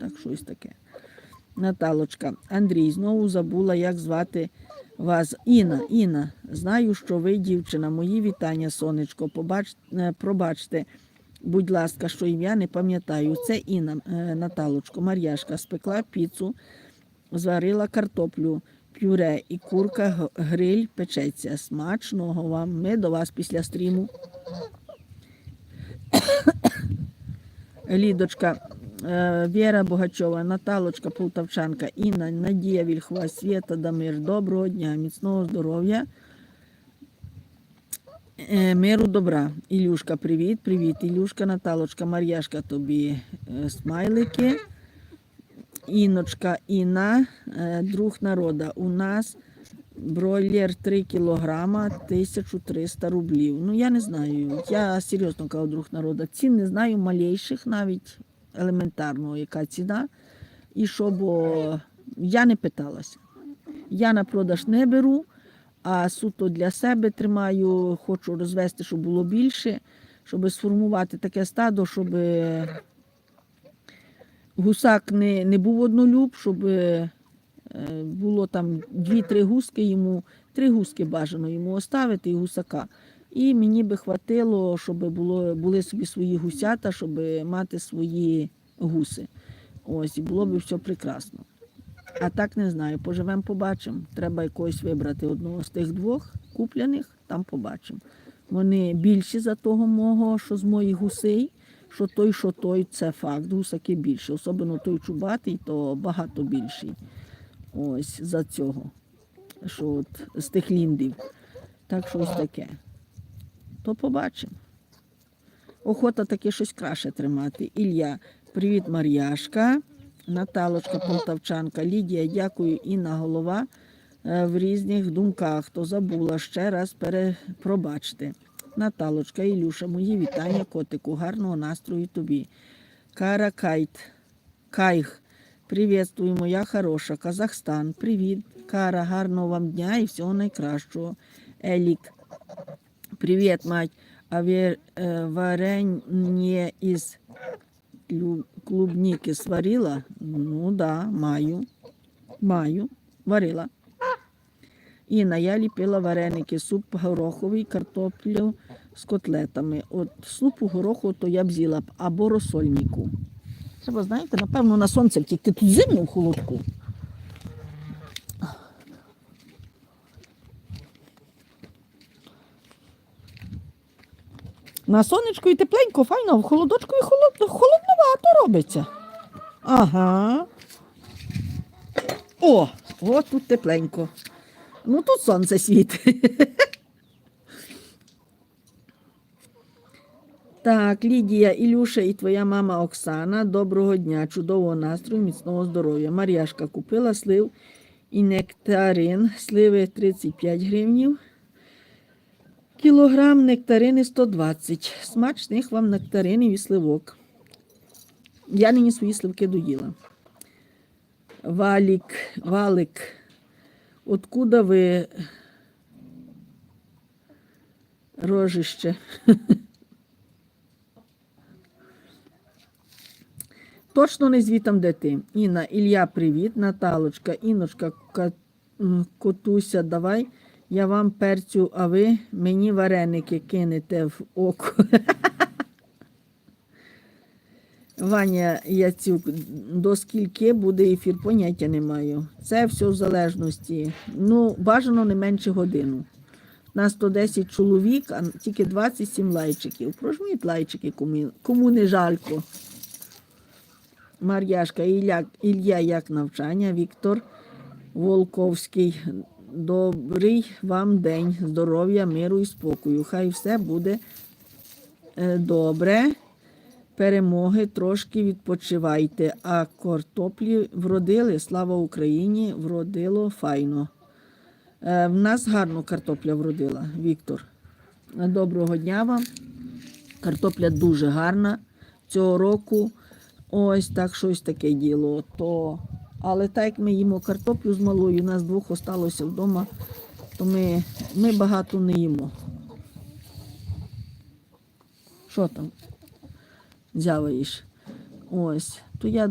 Так щось таке. Наталочка, Андрій, знову забула, як звати вас. Інна, Інна, знаю, що ви дівчина. Мої вітання, сонечко. Побач, е, пробачте, будь ласка, що ім'я не пам'ятаю. Це Інна, е, Наталочко, Мар'яшка, спекла піцу, зварила картоплю, пюре і курка гриль печеться. Смачного вам. Ми до вас після стріму. Лідочка, Віра Богачова, Наталочка Полтавчанка, Інна, Надія Вільхова, Свєта Дамир. Доброго дня, міцного здоров'я. Е, Миру добра. Ілюшка, привіт, привіт. Ілюшка, Наталочка, Мар'яшка, тобі е, смайлики. Іночка, Інна, е, друг народа. У нас бройлер 3 кілограма 1300 рублів. Ну, я не знаю. Я серйозно кажу, друг народа. Цін не знаю, малейших навіть елементарного, яка ціна. І що, бо я не питалася. Я на продаж не беру, а суто для себе тримаю, хочу розвести, щоб було більше, щоб сформувати таке стадо, щоб гусак не, не був однолюб, щоб е, було там дві-три гуски йому, три гуски бажано йому оставити і гусака. І мені би хватило, щоб було, були собі свої гусята, щоб мати свої гуси. Ось, і було б все прекрасно. А так не знаю, поживемо, побачимо. Треба якогось вибрати одного з тих двох купляних, там побачимо. Вони більші за того мого, що з моїх гусей, що той, що той, це факт. Гусаки більше. Особливо той чубатий, то багато більший. Ось за цього. Що от з тих ліндів. Так що ось таке. То побачимо. Охота таке щось краще тримати. Ілля, привіт, Мар'яшка. Наталочка Полтавчанка, Лідія, дякую, Інна голова е, в різних думках. Хто забула, ще раз перепробачте. Наталочка, Ілюша, мої вітання, котику, гарного настрою тобі. Кара Кайт, Кайх, привітствую, моя хороша. Казахстан, привіт. Кара, гарного вам дня і всього найкращого. Елік, привіт, мать. А е, варення із клю- клубніки сварила? Ну да, маю. Маю. Варила. Інна, я ліпила вареники, суп гороховий, картоплю з котлетами. От супу гороху то я б з'їла або розсольнику. Треба, знаєте, напевно, на сонце втікти тут зиму в холодку. На сонечку і тепленько, файно, в холодочку і холодно, холодновато робиться. Ага. О, от тут тепленько. Ну тут сонце світить. Так, Лідія, Ілюша і твоя мама Оксана. Доброго дня, чудового настрою, міцного здоров'я. Мар'яшка купила слив і нектарин. Сливи 35 гривнів. Кілограм нектарини 120. Смачних вам нектаринів і сливок. Я нині свої сливки доїла. Валік, Валик, откуда ви рожище? Точно не звітам, де ти. Інна, Ілля, привіт. Наталочка, Іночка, Котуся, давай. Я вам перцю, а ви мені вареники кинете в око. Ваня Яцюк, до скільки буде ефір, поняття не маю. Це все в залежності. Ну, бажано не менше годину. На 110 чоловік, а тільки 27 лайчиків. Прожміть лайчики, кому, кому не жалько. Мар'яшка, Ілля, Ілля як навчання, Віктор Волковський. Добрий вам день, здоров'я, миру і спокою. Хай все буде е, добре. Перемоги трошки відпочивайте. А картоплі вродили, слава Україні, вродило файно. Е, В нас гарно картопля вродила, Віктор. Доброго дня вам. Картопля дуже гарна цього року. Ось так щось таке діло. То... Але так як ми їмо картоплю з малою, нас двох осталося вдома, то ми, ми багато не їмо. Що там? Зяваєш? Ось. То я